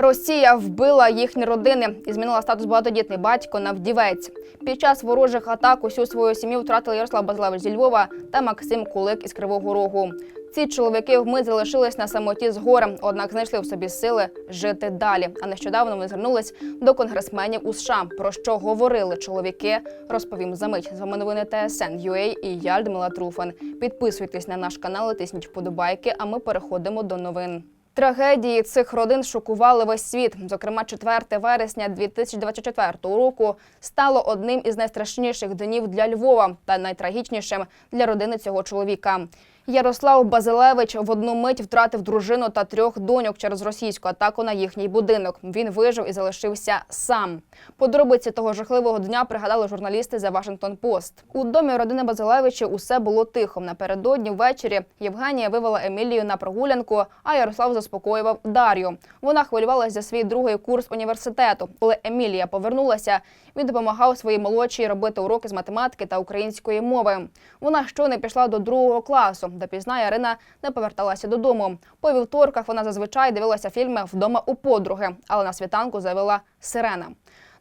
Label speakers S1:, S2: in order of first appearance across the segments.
S1: Росія вбила їхні родини і змінила статус багатодітний батько на вдівець. Під час ворожих атак усю свою сім'ю втратили Ярослав Базилевич зі Львова та Максим Кулик із Кривого Рогу. Ці чоловіки вмить залишились на самоті з горем, однак знайшли в собі сили жити далі. А нещодавно вони звернулись до конгресменів у США. Про що говорили чоловіки, розповім за мить. З вами новини ТСН UA і я Людмила Труфан. Підписуйтесь на наш канал, тисніть вподобайки. А ми переходимо до новин. Трагедії цих родин шокували весь світ. Зокрема, 4 вересня 2024 року стало одним із найстрашніших днів для Львова та найтрагічнішим для родини цього чоловіка. Ярослав Базилевич в одну мить втратив дружину та трьох доньок через російську атаку на їхній будинок. Він вижив і залишився сам. Подробиці того жахливого дня пригадали журналісти за Вашингтон Пост. У домі родини Базилевичів усе було тихо. Напередодні ввечері Євгенія вивела Емілію на прогулянку, а Ярослав заспокоював Дар'ю. Вона хвилювалася за свій другий курс університету. Коли Емілія повернулася, він допомагав своїй молодшій робити уроки з математики та української мови. Вона щойно пішла до другого класу. Допізна Ярина не поверталася додому. По вівторках вона зазвичай дивилася фільми вдома у подруги, але на світанку завела сирена.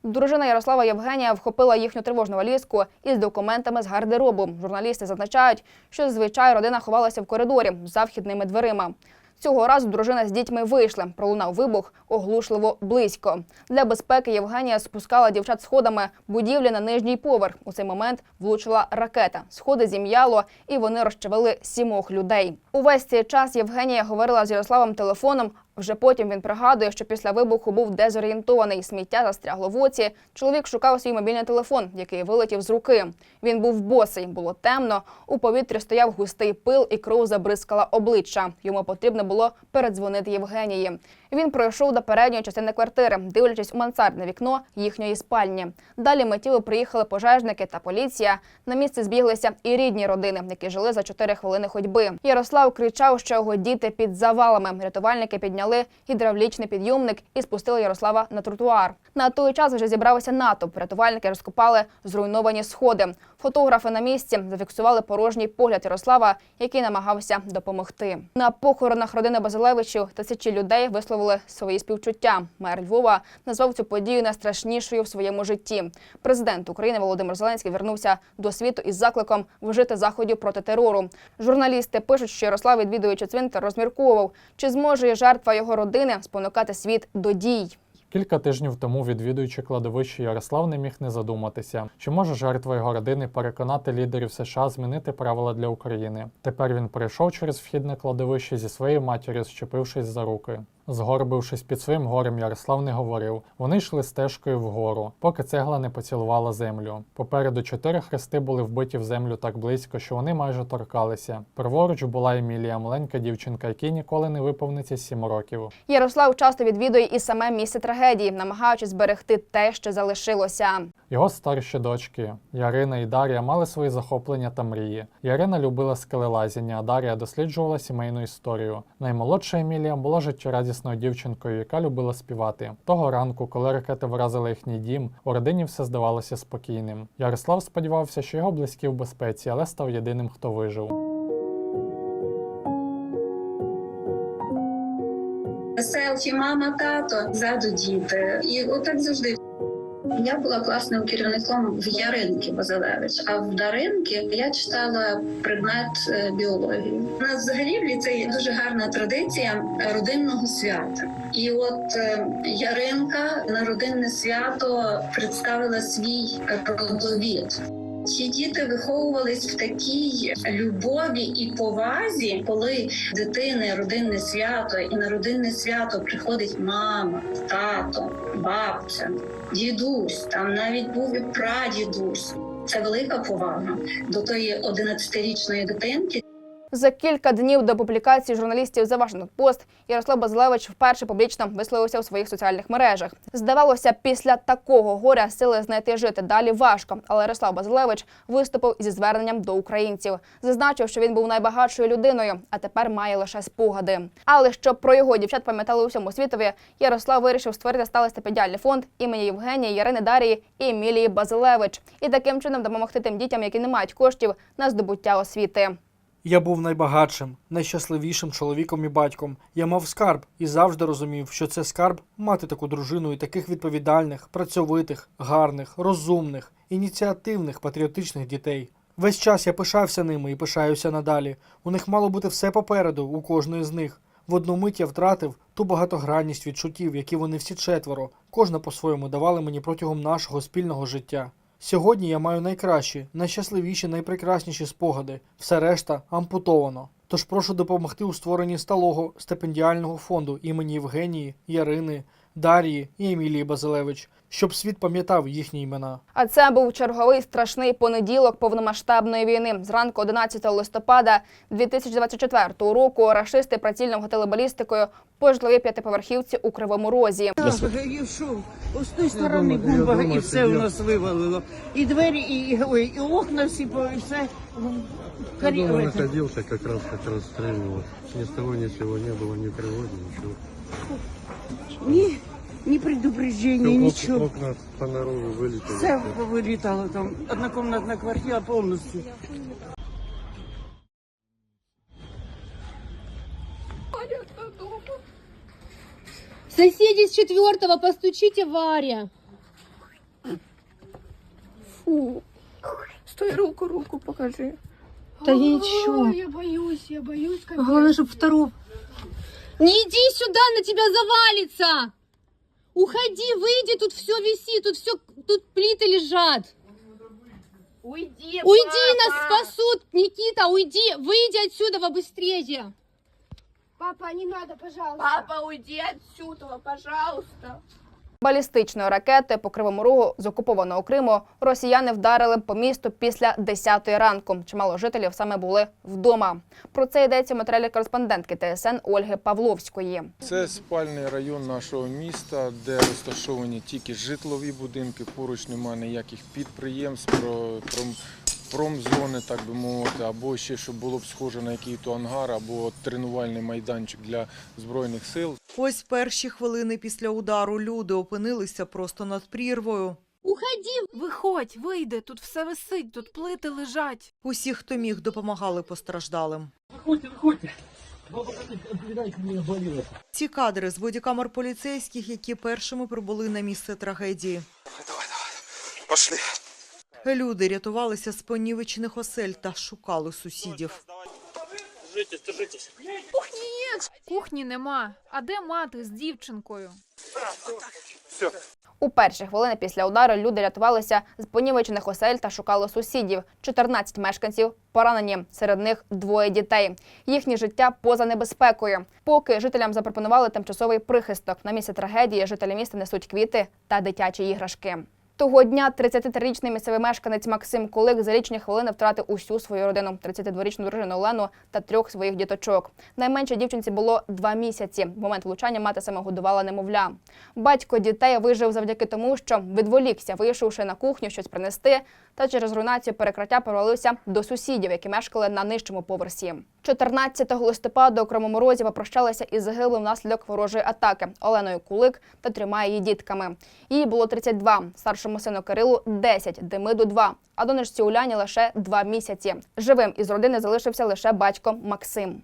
S1: Дружина Ярослава Євгенія вхопила їхню тривожну валізку із документами з гардеробу. Журналісти зазначають, що зазвичай родина ховалася в коридорі за вхідними дверима. Цього разу дружина з дітьми вийшла. Пролунав вибух оглушливо близько. Для безпеки Євгенія спускала дівчат сходами будівлі на нижній поверх. У цей момент влучила ракета. Сходи зім'яло, і вони розчавили сімох людей. Увесь цей час Євгенія говорила з Ярославом телефоном. Вже потім він пригадує, що після вибуху був дезорієнтований. Сміття застрягло в оці. Чоловік шукав свій мобільний телефон, який вилетів з руки. Він був босий, було темно. У повітрі стояв густий пил, і кров забризкала обличчя. Йому потрібно було передзвонити Євгенії. Він пройшов до передньої частини квартири, дивлячись у мансардне вікно їхньої спальні. Далі миттєво приїхали пожежники та поліція. На місце збіглися і рідні родини, які жили за 4 хвилини ходьби. Ярослав кричав, що його діти під завалами. Рятувальники підняли гідравлічний підйомник і спустили Ярослава на тротуар. На той час вже зібрався натовп. Рятувальники розкопали зруйновані сходи. Фотографи на місці зафіксували порожній погляд Ярослава, який намагався допомогти. На похоронах родини Базилевичів тисячі людей висловили свої співчуття. Мер Львова назвав цю подію найстрашнішою в своєму житті. Президент України Володимир Зеленський вернувся до світу із закликом вжити заходів проти терору. Журналісти пишуть, що Ярослав, відвідуючи цвинтар, розмірковував, чи зможе жертва його родини спонукати світ до дій.
S2: Кілька тижнів тому, відвідуючи кладовище, Ярослав не міг не задуматися, чи може жертва його родини переконати лідерів США змінити правила для України. Тепер він прийшов через вхідне кладовище зі своєю матір'ю, щепившись за руки. Згорбившись під своїм горем, Ярослав не говорив. Вони йшли стежкою вгору, поки цегла не поцілувала землю. Попереду чотири хрести були вбиті в землю так близько, що вони майже торкалися. Праворуч була Емілія, маленька дівчинка, якій ніколи не виповниться сім років.
S1: Ярослав часто відвідує і саме місце трагедії, намагаючись зберегти те, що залишилося.
S2: Його старші дочки Ярина і Дар'я мали свої захоплення та мрії. Ярина любила скелелазіння, а Дар'я досліджувала сімейну історію. Наймолодша Емілія була життєрадісною дівчинкою, яка любила співати. Того ранку, коли ракети вразили їхній дім, у родині все здавалося спокійним. Ярослав сподівався, що його близькі в безпеці, але став єдиним, хто вижив.
S3: Селфі, мама, тато, ззаду діти. І отак завжди. Я була класним керівником в Яринки Базилевич, а в Даринки я читала предмет е, біології. У нас взагалі в ліцеї дуже гарна традиція родинного свята. І от е, Яринка на родинне свято представила свій родовід. Ці діти виховувались в такій любові і повазі, коли дитини родинне свято, і на родинне свято приходить мама, тато, бабця, дідусь. Там навіть був і прадідусь. Це велика повага до тої 11-річної дитинки.
S1: За кілька днів до публікації журналістів за Вашингтон Пост Ярослав Базилевич вперше публічно висловився у своїх соціальних мережах. Здавалося, після такого горя сили знайти жити далі важко. Але Ярослав Базилевич виступив зі зверненням до українців. Зазначив, що він був найбагатшою людиною, а тепер має лише спогади. Але щоб про його дівчат пам'ятали у всьому світові, Ярослав вирішив створити сталий стипендіальний фонд імені Євгенії, Ярини Дарії і Емілії Базилевич і таким чином допомогти тим дітям, які не мають коштів на здобуття освіти.
S4: Я був найбагатшим, найщасливішим чоловіком і батьком. Я мав скарб і завжди розумів, що це скарб мати таку дружину і таких відповідальних, працьовитих, гарних, розумних, ініціативних, патріотичних дітей. Весь час я пишався ними і пишаюся надалі. У них мало бути все попереду, у кожної з них. В одну мить я втратив ту багатогранність відчуттів, які вони всі четверо, кожна по-своєму давали мені протягом нашого спільного життя. Сьогодні я маю найкращі, найщасливіші, найпрекрасніші спогади. Все решта ампутовано. Тож прошу допомогти у створенні сталого стипендіального фонду імені Євгенії, Ярини, Дар'ї і Емілії Базилевич, щоб світ пам'ятав їхні імена.
S1: А це був черговий страшний понеділок повномасштабної війни. Зранку 11 листопада 2024 року рашисти прицільно вгатили балістикою по житловій п'ятиповерхівці у Кривому Розі.
S5: Ось з тої сторони бомба і все у нас вивалило. І двері, і, і, ой, і окна всі, по- і все.
S6: Я дома находился, как раз как. Ни с того ни с сего не было, ни тревоги, ничего.
S5: Ні, ні предупреждення,
S6: Всё, ок-
S5: нічого.
S6: Окна понаружу вылетели.
S5: Все вилітало там. Однокомнатна квартира повністю.
S7: Соседи с четвертого, постучите Варе.
S8: Стой, руку, руку покажи.
S7: Да я ничего.
S8: я боюсь, я боюсь, как
S7: Главное, чтобы второго. Не иди сюда, на тебя завалится. Уходи, выйди, тут все висит, тут все, тут плиты лежат.
S8: Уйди,
S7: Уйди, нас спасут, Никита, уйди, выйди отсюда побыстрее.
S8: Папа, не надо, пожалуйста. Папа, уйди отсюда, пожалуйста.
S1: Балістичної ракети по кривому рогу з окупованого Криму росіяни вдарили по місту після 10 ранку. Чимало жителів саме були вдома. Про це йдеться в матеріалі кореспондентки ТСН Ольги Павловської.
S9: Це спальний район нашого міста, де розташовані тільки житлові будинки. Поруч немає ніяких підприємств, про- пром- промзони, так би мовити, або ще щоб було б схоже на який-то ангар, або тренувальний майданчик для збройних сил.
S10: Ось перші хвилини після удару люди опинилися просто над прірвою.
S7: Уходи.
S8: Виходь, вийди, тут все висить, тут плити лежать.
S10: Усі, хто міг, допомагали постраждалим. Ці кадри з бодікамер поліцейських, які першими прибули на місце трагедії.
S6: Пошли.
S10: Люди рятувалися з понівечених осель та шукали сусідів.
S8: Кухні нема. А де мати з дівчинкою?
S1: У перші хвилини після удару люди рятувалися з понівечених осель та шукали сусідів. 14 мешканців поранені, серед них двоє дітей. Їхнє життя поза небезпекою. Поки жителям запропонували тимчасовий прихисток. На місце трагедії жителі міста несуть квіти та дитячі іграшки. Того дня 33-річний місцевий мешканець Максим Кулик за лічні хвилини втратив усю свою родину, 32-річну дружину Олену та трьох своїх діточок. Найменше дівчинці було два місяці. В момент влучання мати саме годувала немовля. Батько дітей вижив завдяки тому, що відволікся, вийшовши на кухню щось принести, та через руйнацію перекриття провалився до сусідів, які мешкали на нижчому поверсі. 14 листопада у Кривому Розі попрощалися із загиблим внаслідок ворожої атаки Оленою Кулик та трьома її дітками. Їй було 32, старшому сину Кирилу 10, Демиду 2, а донечці Уляні лише 2 місяці. Живим із родини залишився лише батько Максим.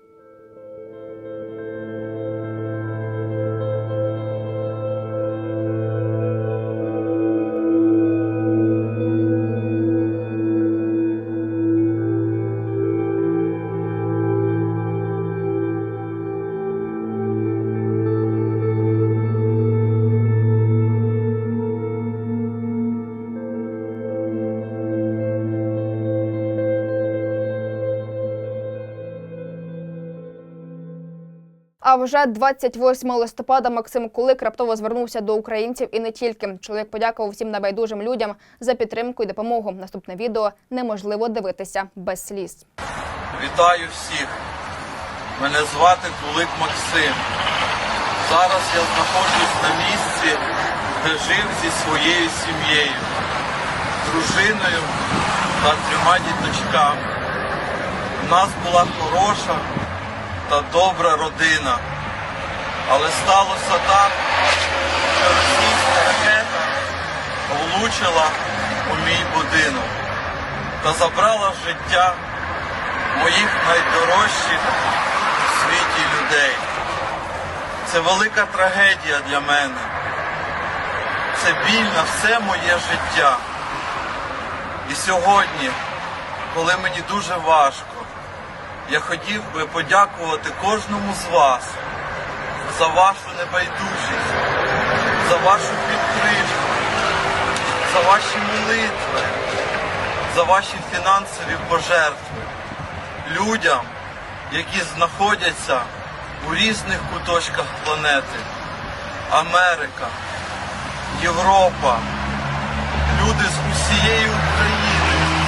S1: Вже 28 листопада Максим Кулик раптово звернувся до українців і не тільки. Чоловік подякував всім небайдужим людям за підтримку і допомогу. Наступне відео неможливо дивитися без сліз.
S11: Вітаю всіх! Мене звати Кулик Максим. Зараз я знаходжусь на місці, де жив зі своєю сім'єю, дружиною та трьома діточками. У нас була хороша та добра родина. Але сталося так, що російська ракета влучила у мій будинок та забрала життя моїх найдорожчих у світі людей. Це велика трагедія для мене. Це біль на все моє життя. І сьогодні, коли мені дуже важко, я хотів би подякувати кожному з вас за вашу небайдужість, за вашу підтримку, за ваші молитви, за ваші фінансові пожертви людям, які знаходяться у різних куточках планети. Америка, Європа, люди з усієї України,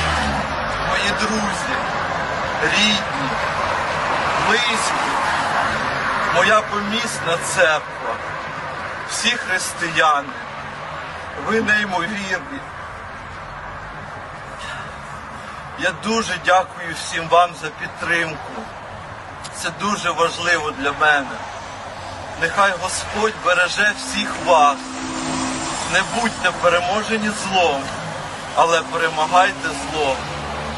S11: мої друзі, рідні, близькі, моя помісна церква, всі християни, ви неймовірні. Я дуже дякую всім вам за підтримку. Це дуже важливо для мене. Нехай Господь береже всіх вас. Не будьте переможені злом, але перемагайте зло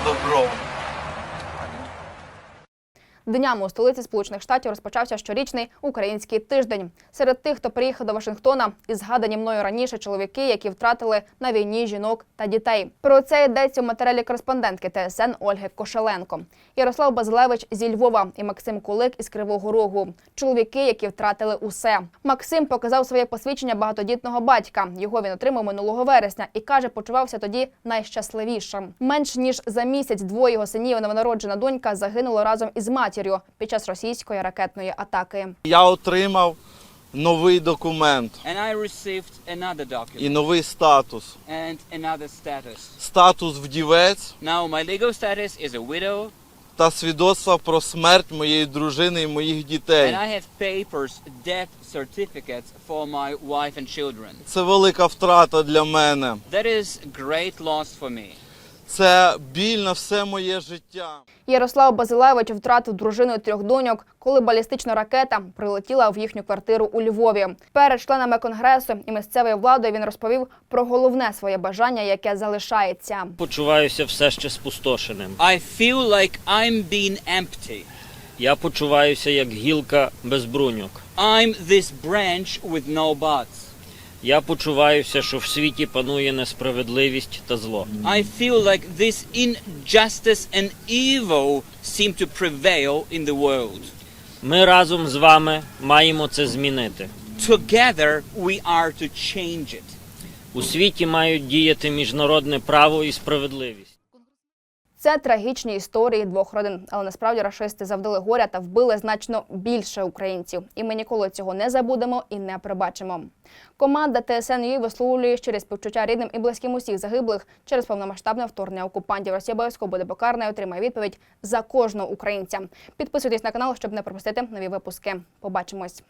S11: добром.
S1: Днями у столиці Сполучених Штатів розпочався щорічний український тиждень. Серед тих, хто приїхав до Вашингтона, і згадані мною раніше чоловіки, які втратили на війні жінок та дітей. Про це йдеться у матеріалі кореспондентки ТСН Ольги Кошеленко. Ярослав Базилевич зі Львова і Максим Кулик із Кривого Рогу. Чоловіки, які втратили усе. Максим показав своє посвідчення багатодітного батька. Його він отримав минулого вересня і каже, почувався тоді найщасливішим. Менш ніж за місяць двоє його синів новонароджена донька загинули разом із матір'ю під час російської ракетної атаки.
S11: Я отримав новий документ
S12: And I received another document
S11: і новий статус.
S12: and another status.
S11: Статус вдівець
S12: Now my legal status is a widow
S11: та свідоцтво про смерть моєї дружини і моїх дітей.
S12: and I have papers, death certificates for my wife and children.
S11: Це велика втрата для мене.
S12: That is great loss for me.
S11: Це біль на все моє життя.
S1: Ярослав Базилевич втратив дружину трьох доньок, коли балістична ракета прилетіла в їхню квартиру у Львові. Перед членами конгресу і місцевою владою він розповів про головне своє бажання, яке залишається.
S13: Почуваюся все ще спустошеним.
S12: I feel like I'm being empty.
S13: Я почуваюся як гілка без бруньок.
S12: I'm this branch with no buds.
S13: Я почуваюся, що в світі панує несправедливість та зло.
S12: I feel like this injustice and evil seem to prevail in the world.
S13: Ми разом з вами маємо це змінити.
S12: Together we are to change it.
S13: У світі мають діяти міжнародне право і справедливість.
S1: Це трагічні історії двох родин, але насправді рашисти завдали горя та вбили значно більше українців. І ми ніколи цього не забудемо і не пробачимо. Команда ТСНЮ висловлює щирі співчуття рідним і близьким усіх загиблих через повномасштабне вторгнення окупантів. Росія обов'язково буде покарана і отримає відповідь за кожного українця. Підписуйтесь на канал, щоб не пропустити нові випуски. Побачимось.